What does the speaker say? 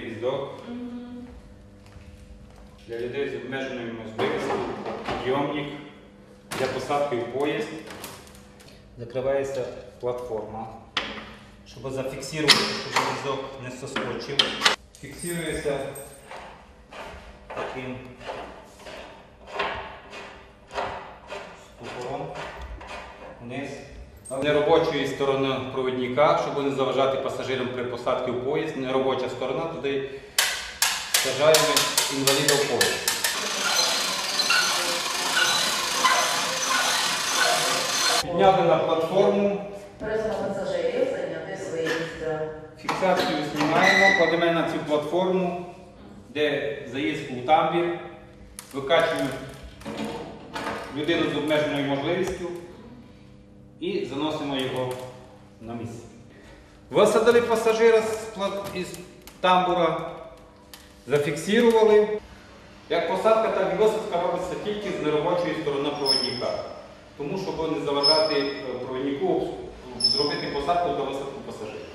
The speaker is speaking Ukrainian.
візок. Для людей з обмеженою можливістю, підйомник. Для посадки в поїзд. Закривається платформа, щоб зафіксувати, щоб візок не соскочив. Фіксується. Таким Неробочої сторони провідника, щоб не заважати пасажирам при посадці в поїзд. Неробоча сторона, туди сажаємо інваліда в поїзд. Підняли на платформу, Просимо пасажирів зайняти свої місця. фіксацію знімаємо, кладемо на цю платформу, де заїзд у тамбір, викачуємо людину з обмеженою можливістю і заносимо його на місце. Висадили пасажира із тамбура, зафіксували. Як посадка, так і висадка робиться тільки з неробочої сторони проводника. Тому, щоб не заважати е, провіднику зробити посадку та висадку пасажирів.